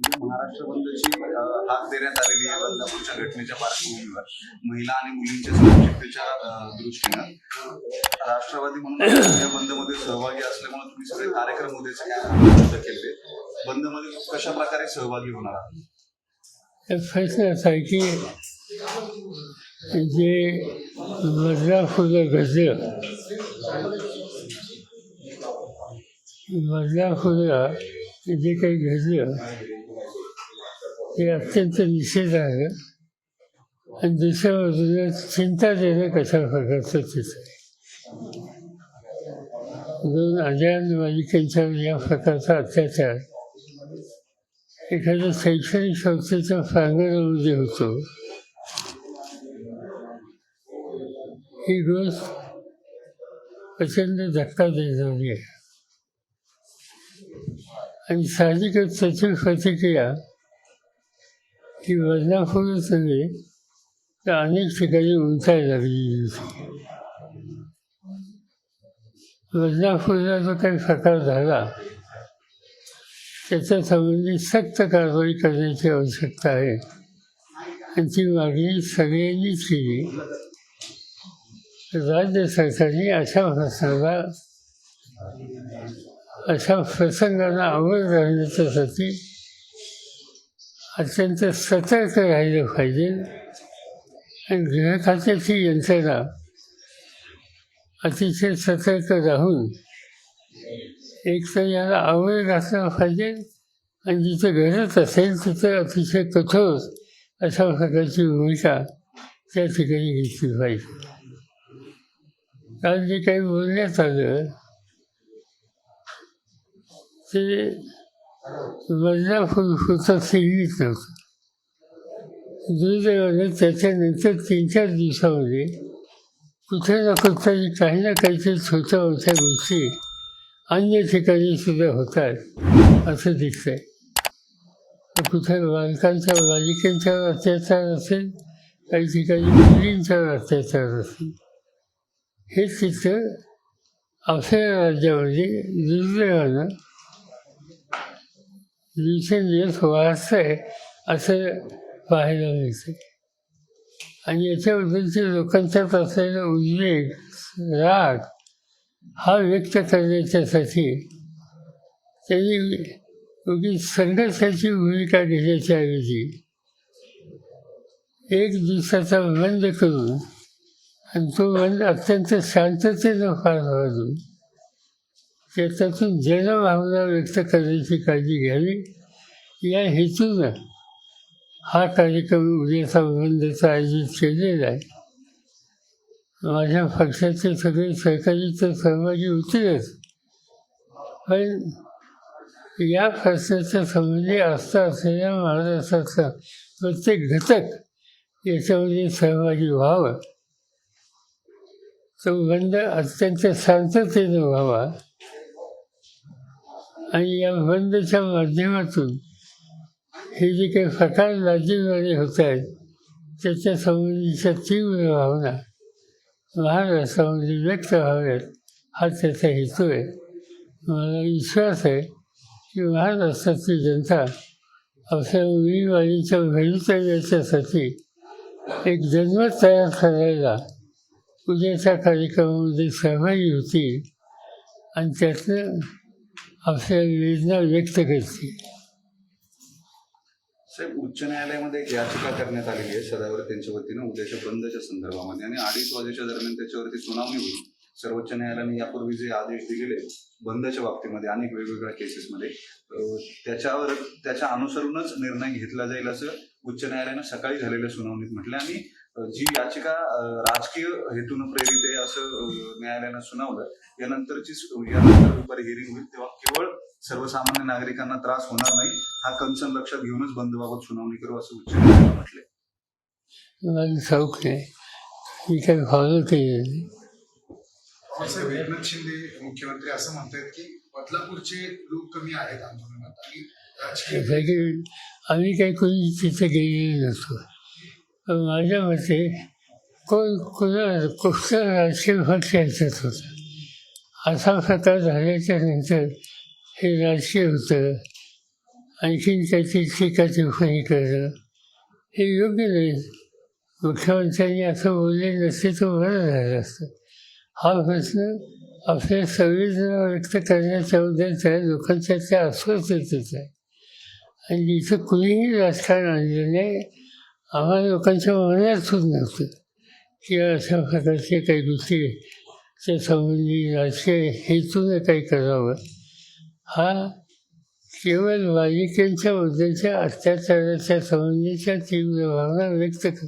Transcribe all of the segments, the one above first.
महाराष्ट्र बंदची हाक देण्यात आलेली आहे बदलापूरच्या घटनेच्या पार्श्वभूमीवर. महिला आणि मुलींच्या सुरक्षिततेच्या दृष्टीनं. राष्ट्रवादी म्हणून या बंदमध्ये सहभागी असल्यामुळे तुम्ही सगळे कार्यक्रम उद्याचे केले बंद केले? बंदमध्ये कशा प्रकारे सहभागी होणार आहात? प्रश्न असा आहे की जे बदलापूरला घडलं बदलापूरला जे काही घडलं हे अत्यंत निषेध आहे आणि दुसऱ्या बाजूला चिंता देणं कशा प्रकारचं तिथं आहे दोन अजान बालिकांच्यावर या प्रकारचा अत्याचार एखाद्या शैक्षणिक संस्थेच्या प्रांगणामध्ये होतो ही गोष्ट प्रचंड धक्का देणारी आहे आणि साहजिकच त्याची प्रतिक्रिया ती बदलापूरच नव्हे तर अनेक ठिकाणी उंचायला लागली होती बदलापूरला जो काही प्रकार झाला त्याच्या संबंधी सक्त कारवाई करण्याची आवश्यकता आहे. आणि ती मागणी सगळ्यांनीच केली. राज्य सरकारने अशा प्रसंगाला अशा प्रसंगांना आवड राहण्याच्यासाठी अत्यंत सतर्क राहिलं पाहिजे. आणि गृहखात्याची यंत्रणा अतिशय सतर्क राहून एक तर याला आवड घातला पाहिजे. आणि जिथं गरज असेल तिथं अतिशय कठोर अशा प्रकारची भूमिका त्या ठिकाणी घेतली पाहिजे. कारण जे काही बोलण्यात आलं ते बदलापूर होतं सीमित नव्हतं दुर्दैवानं त्याच्यानंतर तीन चार दिवसामध्ये कुठे ना कुठेतरी काही ना काहीतरी छोट्या मोठ्या गोष्टी अन्य ठिकाणी सुद्धा होतात असं दिसतंय कुठे बालकांच्या बालिकांच्यावर अत्याचार असेल काही ठिकाणी मुलींच्यावर अत्याचार असेल हे चित्र आपल्या राज्यामध्ये दुर्दैवानं दिवसेंदिवस वाढतंय असं पाहायला मिळते. आणि याच्याबद्दलचे लोकांच्यात असलेला उद्वेग राग हा व्यक्त करण्याच्यासाठी त्यांनी उगी संघर्षाची भूमिका घेण्याच्या ऐवजी एक दिवसाचा बंद करून आणि तो बंद अत्यंत शांततेनं पार पाडून त्याच्यातून जनभावना व्यक्त करण्याची काळजी घ्यावी. या हेतूनं हा कार्यक्रम उद्याचा बंदचा आयोजित केलेला आहे. माझ्या पक्षाचे सगळे सहकारी तर सहभागी होतीलच. पण या प्रश्नाच्या संबंधी आस्था असलेल्या महाराष्ट्राचा प्रत्येक घटक याच्यामध्ये सहभागी व्हावं. तो बंद अत्यंत शांततेनं व्हावा. आणि या बंदच्या माध्यमातून हे जे काही प्रकार राज्यद्वारे होत आहेत त्याच्या संबंधीच्या तीव्र भावना महाराष्ट्रामध्ये व्यक्त व्हाव्यात हा त्याचा हेतू आहे. मला विश्वास आहे की महाराष्ट्राची जनता आपल्या उमेदवारीच्या भवितव्याच्यासाठी एक जनमत तयार करायला उद्याच्या कार्यक्रमामध्ये सहभागी होतील आणि त्यातलं आपल्या वेदना व्यक्त करते. साहेब उच्च न्यायालयामध्ये एक याचिका करण्यात आलेली आहे सदावर त्यांच्या वतीनं उद्याच्या बंदच्या संदर्भामध्ये. आणि अडीच वाजेच्या दरम्यान त्याच्यावरती सुनावणी होईल. सर्वोच्च न्यायालयाने यापूर्वी जे आदेश दिलेले बंदच्या बाबतीमध्ये अनेक वेगवेगळ्या केसेसमध्ये त्याच्यावर त्याच्या अनुसरूनच निर्णय घेतला जाईल असं उच्च न्यायालयानं सकाळी झालेल्या सुनावणीत म्हटलं आणि जी याचिका राजकीय हेतून प्रेरित आहे असं न्यायालयानं सुनावलं यानंतरची यानंतर दुपारी हिअरिंग होईल तेव्हा केवळ सर्वसामान्य नागरिकांना त्रास होणार नाही हा कन्सर्न लक्षात घेऊनच बंदबाबत सुनावणी करू असं उच्च न्यायालयानं म्हटलंय. मला ठाऊक मी फॉलो एकनाथ शिंदे मुख्यमंत्री असं म्हणतात की बदलापूरचे लोक कमी आहेत आंदोलनात आणि आम्ही काही कोणी तिथे गेलेलो नसतो. माझ्या मते कोण कोणा कुठचा राजकीय पक्ष याच्यात होता असा प्रकार झाल्याच्यानंतर हे राजकीय होतं. आणखीन त्याची टीका टिप्पणी करणं. हे योग्य नाही. मुख्यमंत्र्यांनी असं बोलले नसते तर बरं झालं असतं. हा प्रश्न आपल्या संवेदना व्यक्त करण्याच्याबद्दल त्या लोकांच्या त्या अस्वस्थतेच. आहे आणि इथं कुणीही राजकारण आणलं नाही. आम्हाला लोकांच्या मनात सुद्धा नव्हतं की अशा प्रकारचे काही दुसरे त्या संबंधी राजकीय हेतूने काही करावं. हा केवळ बालिकांच्या बद्दलच्या अत्याचाराच्या संबंधीच्या तीव्र भावना व्यक्त कर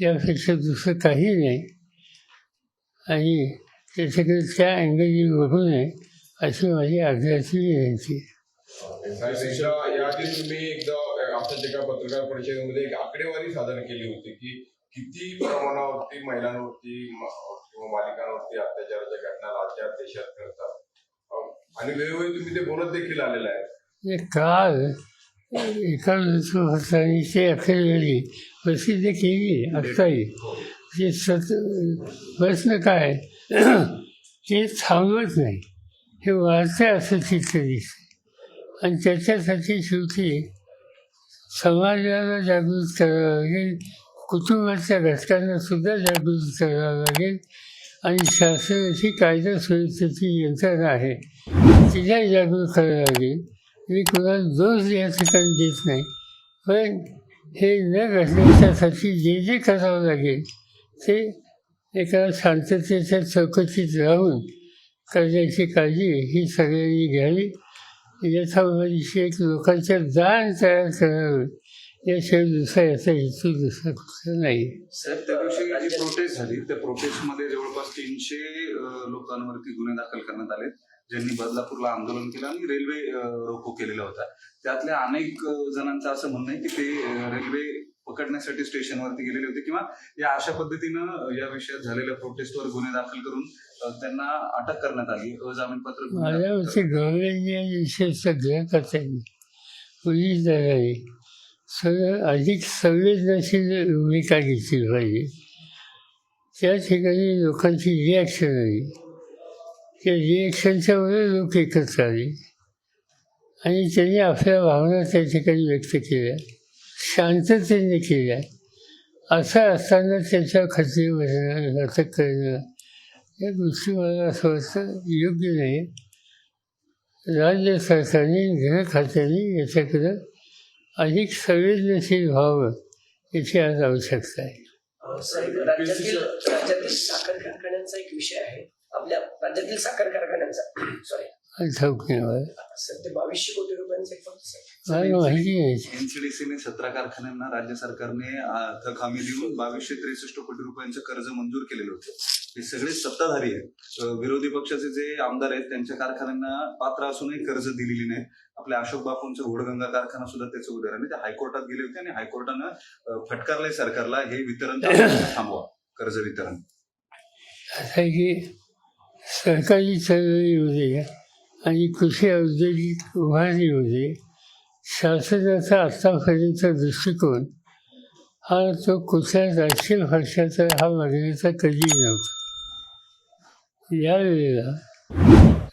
यापेक्षा दुसरं काही नाही. आणि त्याच्याकडे त्या अँगलनी बघू नये अशी माझी आग्रहाची विनंती आहे. आमच्या एका पत्रकार परिषदेमध्ये एक आकडेवारी सादर केली होती की किती प्रमाणावरती महिलांवरती किंवा बालिकांवरती अत्याचाराच्या घटना राज्यात देशात घडतात. आणि वेळोवेळी तुम्ही ते बोलत देखील आलेलं आहे काल एका ते आकडेवारी प्रसिद्ध केली आत्ताही. ते सत प्रश्न काय? ते थांबत नाही. हे वाढते असं चित्र दिसतं. आणि त्याच्यासाठी शेवटी समाजाला जागृत करावं लागेल कुटुंबाच्या घटकांना सुद्धा जागृत करावं लागेल आणि शासनाची कायदा सुरक्षेची यंत्रणा आहे. तिला जागृत करावं. लागेल मी कुणाला दोष या ठिकाणी देत नाही पण हे न घडण्याच्यासाठी जे जे करावं लागेल ते एका शांततेच्या चौकशीत राहून करण्याची काळजी ही सगळ्यांनी घ्यावी. यथाविषयक लोकांच्या जाण तयार करावं याशिवाय दुसरा याचा हेतू दुसरा कुठला नाही साहेब त्या दिवशी जी प्रोटेस्ट झाली त्या प्रोटेस्टमध्ये जवळपास तीनशे लोकांवरती गुन्हे दाखल करण्यात आले ज्यांनी बदलापूरला आंदोलन केलं आणि रेल्वे अं, रोको केलेला होता. त्यातल्या अनेक अं, जणांचं असं म्हणणं आहे की ते रेल्वे पकडण्यासाठी स्टेशनवरती गेलेले होते किंवा या अशा पद्धतीनं या विषयात झालेल्या प्रोटेस्टवर गुन्हे दाखल करून त्यांना अटक करण्यात आली. अजामीनपात्र गुन्हे माझ्या दाखल मते गव्हर्नमेंटने सगळ्या कथांनी पोलीस दलाने सगळं अधिक संवेदनशील भूमिका घेतली पाहिजे. त्या ठिकाणी लोकांची रिॲक्शन आली त्या रिॲक्शनच्या लोक एकत्र आले. आणि त्यांनी आपल्या भावना त्या ठिकाणी व्यक्त केल्या. शांततेने केल्या. असं असताना त्यांच्या खात्री भरणं अटक करणं या गोष्टी मला असं वाटतं योग्य नाही. राज्य सरकारने गृह खात्याने याच्याकडं अधिक संवेदनशील व्हावं याची आज आवश्यकता आहे. राज्यातील राज्यातील साखर कारखान्यांचा एक विषय आहे. आपल्या राज्यातील साखर कारखान्यांचा. सॉरी नाही नाही एनसीडीसीने सतरा कारखान्यांना राज्य सरकारने थक हमी देऊन बावीसशे त्रेसष्ट कोटी रुपयांचं कर्ज मंजूर केलेलं होतं. हे सगळे सत्ताधारी आहेत. विरोधी पक्षाचे जे आमदार आहेत त्यांच्या कारखान्यांना पात्र असूनही कर्ज दिलेली नाहीत. आपल्या अशोक बापूंचं घोडगंगा कारखाना सुद्धा त्याचं उदाहरण आहे. ते हायकोर्टात गेले होते आणि हायकोर्टानं फटकारलंय सरकारला हे वितरण थांबवा. कर्ज वितरण. असं आहे की सरकारी आणि कृषी औद्योगिक उभारणीमध्ये येऊ म्हणजे शासनाचा आत्तापर्यंतचा दृष्टिकोन हा तो कुठल्या राजकीय पक्षाचा हा मागण्याचा कधीही नव्हता. यावेळेला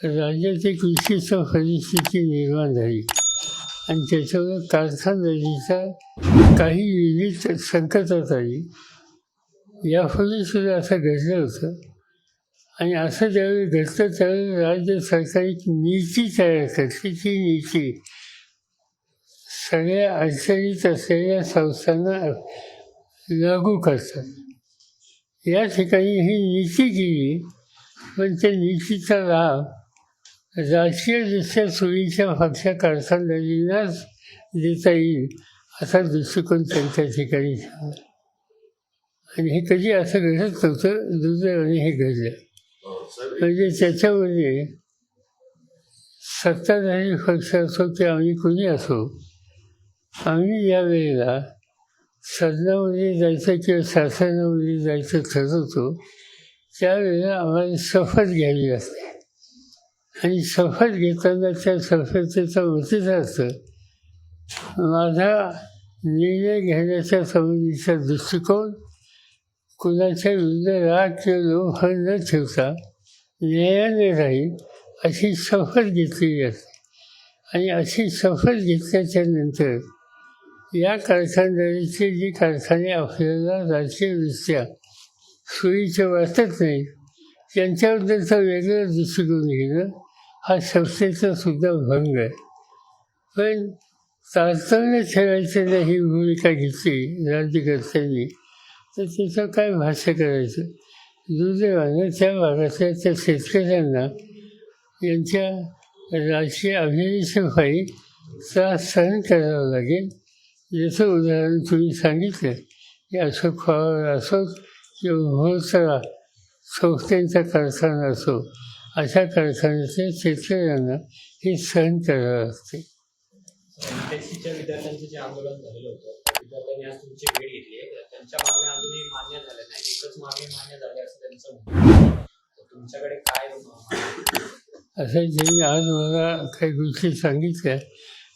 राज्याची कृषीची परिस्थिती निर्माण झाली आणि त्याच्यावर कारखानदारीचा काही युनिट संकटात आली. यापूर्वी सुद्धा असं घडलं होतं. आणि असं ज्यावेळी घडतं त्यावेळी राज्य सरकार एक नीती तयार करते ती नीती सगळ्या अडचणीत असलेल्या संस्थांना लागू करतात. या ठिकाणी ही नीती केली पण त्या नीतीचा लाभ राजकीयदृष्ट्या सोयीच्या फारशा कारखानदारींनाच देता येईल असा दृष्टिकोन त्यांच्या ठिकाणी आणि हे कधी असं घडत नव्हतं दुर्दैवाने हे घडलं. म्हणजे त्याच्यामध्ये सत्ताधारी पक्ष असो की आम्ही कुणी असो आम्ही या वेळेला सदनामध्ये जायचं किंवा शासनामध्ये जायचं ठरवतो त्यावेळेला आम्हाला शपथ घ्यावी लागते. आणि शपथ घेताना त्या शपथेचा उचित असतं माझा निर्णय घेण्याच्या संबंधीचा दृष्टिकोन कुणाच्या विरुद्ध राग किंवा लोभ न ठेवता न्यायाने राहील अशी शपथ घेतली जाते आणि अशी शपथ घेतल्याच्या नंतर या कारखानदारीचे जे कारखाने आपल्याला राजकीयदृष्ट्या सोयीचे वाटत नाही त्यांच्याबद्दलचा वेगळा दृष्टिकोन घेणं हा संस्थेचा सुद्धा भंग आहे. पण तारतम्य ठेवायचं नाही ही भूमिका घेतली राज्यकर्त्यांनी तर त्याचं काय भाष्य करायचं? दुर्दैवानं त्या भागातल्या त्या शेतकऱ्यांना यांच्या राजकीय अभिनेषेपायी त्रास सहन करावा लागेल याचं उदाहरण तुम्ही सांगितलं की अशोक पवार असो किंवा मोहोळचा संस्थेचा कारखाना असो अशा कारखान्याच्या शेतकऱ्यांना हे सहन करावं लागते विद्यार्थ्यांचं जे आंदोलन झालेलं होतं विद्यार्थ्यांनी आज तुमची भेट घेतली आहे. त्यांच्या मागण्या अजूनही मान्य झाल्या नाही. एकच मागणी मान्य झाली असं त्यांचं म्हणणं तुमच्याकडे काय अं, असं ज्यांनी आज मला काही गोष्टी सांगितल्या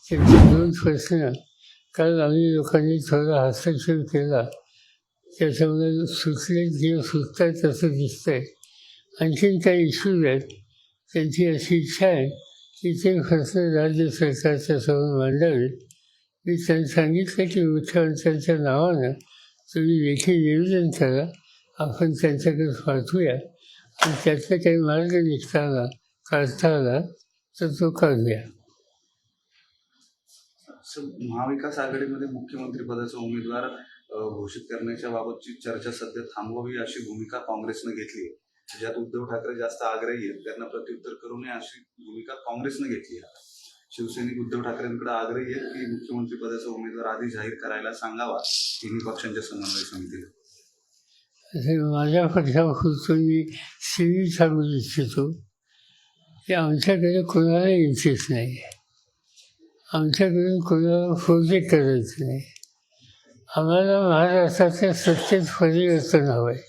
त्यांचे दोन प्रश्न काल आम्ही लोकांनी थोडा हस्तक्षेप केला. त्याच्यामुळे सुचले किंवा सुचतात असं दिसतंय. आणखीन काही इश्यूज आहेत. त्यांची अशी इच्छा आहे की ते प्रश्न राज्य सरकारच्या समोर मांडावेत. मी त्यांनी सांगितलं की मुख्यमंत्र्यांच्या नावानं तुम्ही लेखी निवेदन करा आपण त्यांच्याकडे पाठवूया आणि काही मार्ग निघताना काढता आला तर तो काढूया महाविकास आघाडीमध्ये मुख्यमंत्री पदाचा उमेदवार घोषित करण्याच्या बाबतची चर्चा सध्या थांबवावी अशी भूमिका काँग्रेसनं घेतली आहे. ज्यात उद्धव ठाकरे जास्त आग्रही आहेत त्यांना प्रत्युत्तर करू नये अशी भूमिका काँग्रेसनं घेतली आहे. शिवसैनिक उद्धव ठाकरेंकडे आग्रही आहेत की मुख्यमंत्री पदाचा उमेदवार आधी जाहीर करायला सांगावा. तिन्ही पक्षांच्या समन्वय समितीला. असे माझ्या पक्षापासून मी सिव्हिल सांगू इच्छितो की आमच्याकडे कोणाला इंटरेस्ट नाही. आमच्याकडे कोणाला प्रोजेक्ट करायचं नाही. आम्हाला महाराष्ट्राच्या सत्तेत परिवर्तन हवं आहे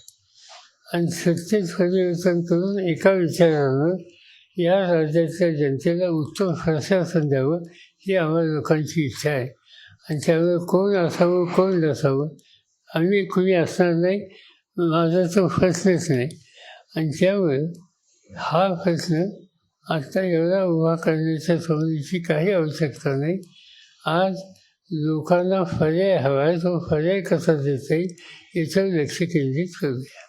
आणि सत्तेत परिवर्तन करून एका विचारानं या राज्याच्या जनतेला उत्तम प्रशासन द्यावं ही आम्हाला लोकांची इच्छा आहे. आणि त्यामुळे कोण असावं कोण नसावं आम्ही कुणी असणार नाही माझा तो प्रश्नच नाही. आणि त्यामुळे हा प्रश्न आता एवढा उभा करण्याच्या समोरची काही आवश्यकता नाही. आज लोकांना पर्याय हवा आहे तो पर्याय कसा देता येईल याच्यावर लक्ष केंद्रित करूया.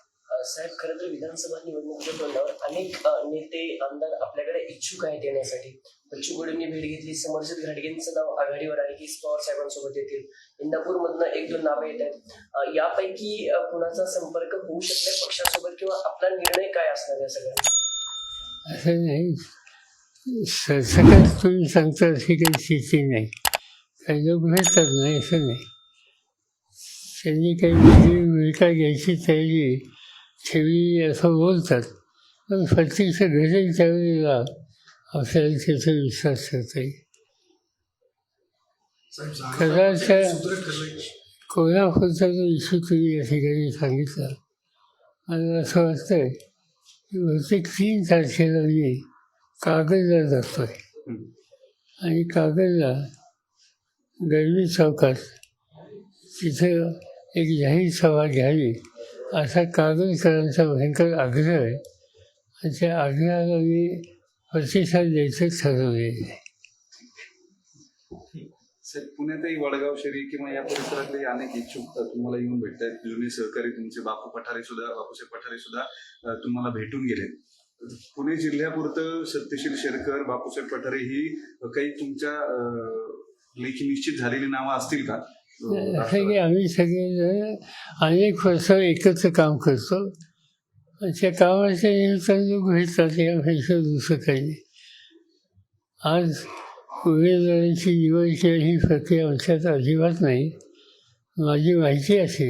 साहेब खरं तर विधानसभा निवडणुकीच्या तोंडावर अनेक नेते आमदार आपल्याकडे इच्छुक आहेत येण्यासाठी. बच्चू कडूंनी भेट घेतली समर्जित घाटगेंचं नाव आघाडीवर आहे की पवार साहेबांसोबत येतील. इंदापूर मधनं एक दोन नावं येत आहेत. यापैकी कुणाचा संपर्क होऊ शकतो पक्षासोबत किंवा आपला निर्णय काय असणार या सगळ्या असं नाही. सरसकट तुम्ही सांगता अशी काही स्थिती नाही. काही लोक नाही असं नाही. त्यांनी काही वेगळी भूमिका घ्यायची तयारी ठेवली असं बोलतात. पण प्रत्यक्ष घडेल त्यावेळेला आपल्याला त्याचा विश्वास करता येईल कदाचित- कोल्हापूरचा जो इश्यू तुम्ही या ठिकाणी सांगितला. मला असं वाटतंय की बहुतेक तीन तारखेला मी कागदला जातो आहे. आणि कागदला गरवी चौकात तिथं एक जाहीर सभा घ्यावी. असा कागदकरांचा भयंकर आग्रह आहे. आणि त्या आग्रहाला मी प्रतिसाद द्यायचं ठरवले पुण्यातही वडगाव शहरी किंवा या परिसरातले अनेक इच्छुक तुम्हाला येऊन भेटत आहेत. जुने सहकारी तुमचे बापू पठारे सुद्धा बापूसाहेब पठारे सुद्धा तुम्हाला भेटून गेले पुणे जिल्ह्यापुरतं सत्यशील शेरकर बापूसाहेब पठारे ही काही तुमच्या लेखी निश्चित झालेली नावं असतील का? की आम्ही सगळेजण अनेक वर्ष एकत्र काम करतो आणि त्या कामाच्या निमित्तानं भेटतात यापेक्षा दुसरं काही नाही आज उमेदवारांची निवड केली ही प्रक्रिया आमच्यात अजिबात नाही माझी माहिती असे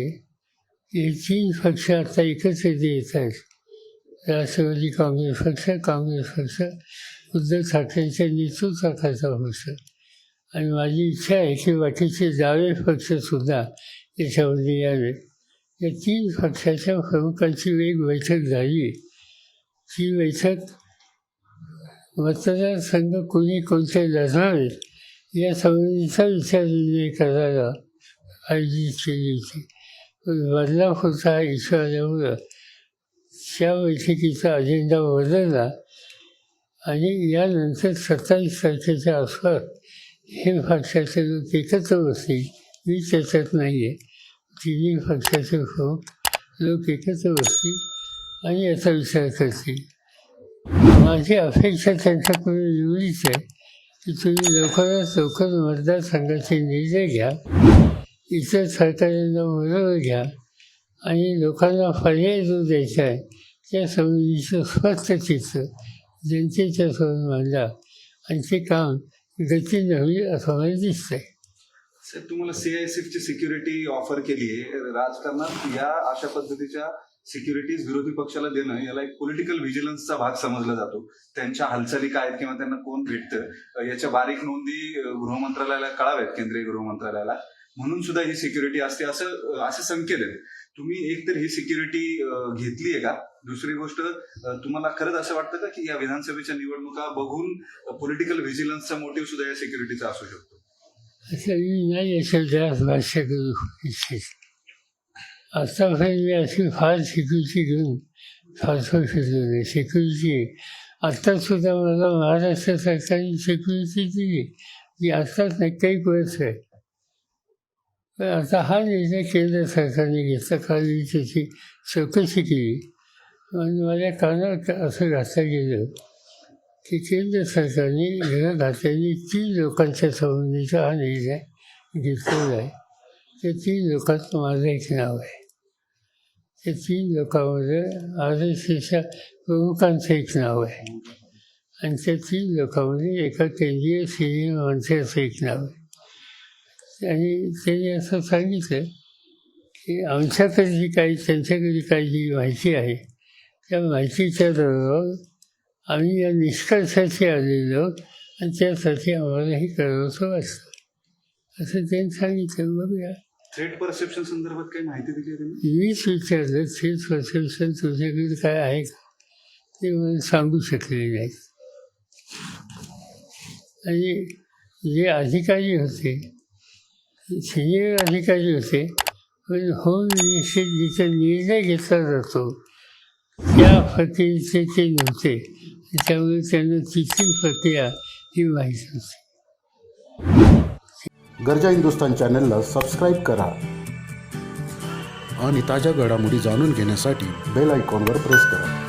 की हे तीन पक्ष आता एकत्र येत आहेत राष्ट्रवादी काँग्रेस पक्ष काँग्रेस पक्ष उद्धव ठाकरेंच्या नेतृत्वाखालचा पक्ष आणि माझी इच्छा आहे की बाकीचे डावे पक्षसुद्धा याच्यामध्ये यावेत या तीन पक्षाच्या प्रमुखांची एक बैठक झाली. ती बैठक मतदारसंघ कोणी कोणते लढवावेत या संबंधीचा विचार निर्णय करायला आयोजित केली होती. पण बदलापूरचा हा आल्यामुळं त्या बैठकीचा अजेंडा बदलला आणि यानंतर सत्तावीस तारखेच्या आसपास हे पक्षाचे लोक एकत्र बसतील मी त्याच्यात नाही हो, आहे तिन्ही पक्षाचे लोक लोक एकत्र बसतील आणि याचा विचार करतील माझी अपेक्षा त्यांच्याकडून एवढीच आहे की तुम्ही लवकरात लवकर मतदारसंघाचे निर्णय घ्या. इतर सरकारांना बरोबर घ्या. आणि लोकांना पर्याय जो द्यायचा आहे त्या संबंधीचं स्पष्ट चित्र जनतेच्या समोर मांडा. आणि ते काम देखील होईल असं दिसतंय. सर तुम्हाला सीआयएसएफची सिक्युरिटी ऑफर केली आहे राजकारणात या अशा पद्धतीच्या सिक्युरिटीज विरोधी पक्षाला देणं याला एक पॉलिटिकल व्हिजिलन्सचा भाग समजला जातो. त्यांच्या हालचाली काय आहेत किंवा त्यांना कोण भेटतं याच्या बारीक नोंदी गृहमंत्रालयाला कळाव्यात केंद्रीय गृहमंत्रालयाला. म्हणून सुद्धा ही सिक्युरिटी असते असं असे संकेत आहेत. तुम्ही एक तर ही सिक्युरिटी घेतली आहे का? दुसरी गोष्ट तुम्हाला खरंच असं वाटतं का की या विधानसभेच्या निवडणुका बघून पॉलिटिकल व्हिजिलन्सचा मोटिव्ह सुद्धा या सिक्युरिटीचा असू शकतो? मी नाही असेल जास्त भाष्य करू इच्छित आत्तापर्यंत मी अशी फार सिक्युरिटी घेऊन फारसं फिरलो नाही. सिक्युरिटी आत्तासुद्धा मला महाराष्ट्र सरकारने सिक्युरिटी दिली. की आत्ताच नाही काही वर्ष आहे. आता हा निर्णय केंद्र सरकारने घेतला. काल त्याची चौकशी केली. आणि माझ्या कानात असं घातलं गेलं की केंद्र सरकारने घरघात्यांनी तीन लोकांच्या संबंधीचा हा निर्णय घेतलेला आहे. त्या तीन लोकांत माझं एक नाव आहे. त्या तीन लोकांमध्ये आर एस एसच्या प्रमुखांचं एक नाव आहे. आणि त्या तीन लोकांमध्ये एका केंद्रीय सिनियर मंत्र्याचं एक नाव आहे. आणि त्यांनी असं सांगितलं की आमच्याकडे जी काही त्यांच्याकडे काही जी माहिती आहे त्या माहितीच्या बरोबर आम्ही या निष्कर्षाशी आलेलो आणि त्यासाठी आम्हाला हे करावंसं वाटतं असं त्यांनी सांगितलं. बघूया थ्रेट परसेप्शन संदर्भात काही माहिती दिली मीच विचारलं तेच परसेप्शन तुझ्याकडे काय आहे का? ते मला सांगू शकले नाहीत. आणि जे अधिकारी होते सिनियर अधिकारी होते पण होम मिनिस्ट्री जिथे निर्णय घेतला जातो. त्या प्रक्रियेचे ते नव्हते. त्यामुळे त्यांना तिथली प्रक्रिया ही माहीत नव्हती. गरजा हिंदुस्तान चॅनलला सबस्क्राईब करा आणि ताज्या घडामोडी जाणून घेण्यासाठी बेल आयकॉनवर प्रेस करा.